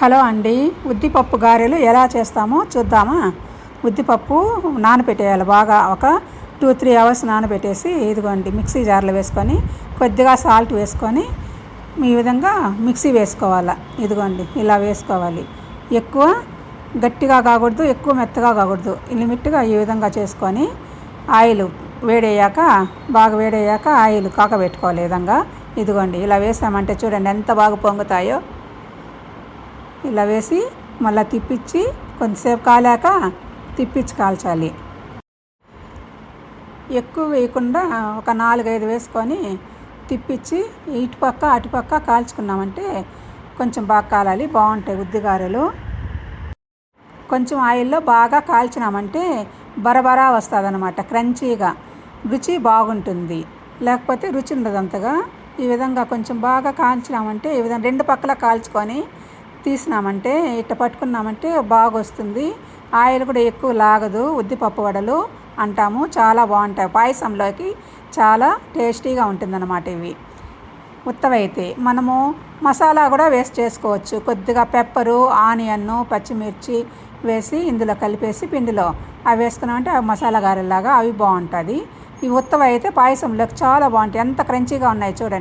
Hello అండి ఉద్దిపప్పు గారెలు ఎలా చేస్తామో చూద్దామా? ఉద్దిపప్పు నానబెట్టేయాలి బాగా ఒక టూ త్రీ అవర్స్ నానబెట్టేసి ఇదిగోండి మిక్సీ జార్లో వేసుకొని కొద్దిగా సాల్ట్ వేసుకొని ఈ విధంగా మిక్సీ వేసుకోవాలి? ఇదిగోండి ఇలా వేసుకోవాలి. ఎక్కువ గట్టిగా కాకూడదు ఎక్కువ మెత్తగా కాకూడదు. లిమిట్గా ఈ విధంగా చేసుకొని ఆయిల్ వేడయ్యాక బాగా వేడయ్యాక ఆయిల్ కాకబెట్టుకోవాలి ఈ విధంగా. ఇదిగోండి ఇలా వేసామంటే చూడండి ఎంత బాగా పొంగుతాయో. ఇలా వేసి మళ్ళీ తిప్పించి కొంతసేపు కాలాక తిప్పించి కాల్చాలి. ఎక్కువ వేయకుండా ఒక నాలుగైదు వేసుకొని తిప్పించి ఇటుపక్క అటుపక్క కాల్చుకున్నామంటే కొంచెం బాగా కాలాలి బాగుంటాయి ఉద్దిగారెలు కొంచెం ఆయిల్లో బాగా కాల్చినామంటే బరబరా వస్తుంది అనమాట క్రంచీగా. రుచి బాగుంటుంది. లేకపోతే రుచి ఉండదు అంతగా. ఈ విధంగా కొంచెం బాగా కాల్చినామంటే ఈ విధంగా రెండు పక్కల కాల్చుకొని తీసినామంటే ఇట్ట పట్టుకున్నామంటే బాగా వస్తుంది ఆయిల్ కూడా ఎక్కువ లాగదు ఉద్దిపప్పు వడలు అంటాము. చాలా బాగుంటాయి. పాయసంలోకి చాలా టేస్టీగా ఉంటుందన్నమాట ఇవి. ఉత్తవైతే మనము మసాలా కూడా వేస్ట్ చేసుకోవచ్చు. కొద్దిగా పెప్పరు ఆనియన్ను పచ్చిమిర్చి వేసి ఇందులో కలిపేసి పిండిలో. అవి వేసుకున్నామంటే అవి మసాలా గారెలాగా అవి బాగుంటుంది. ఈ ఉత్తవ అయితే పాయసంలోకి చాలా బాగుంటాయి. ఎంత క్రంచీగా ఉన్నాయి చూడండి.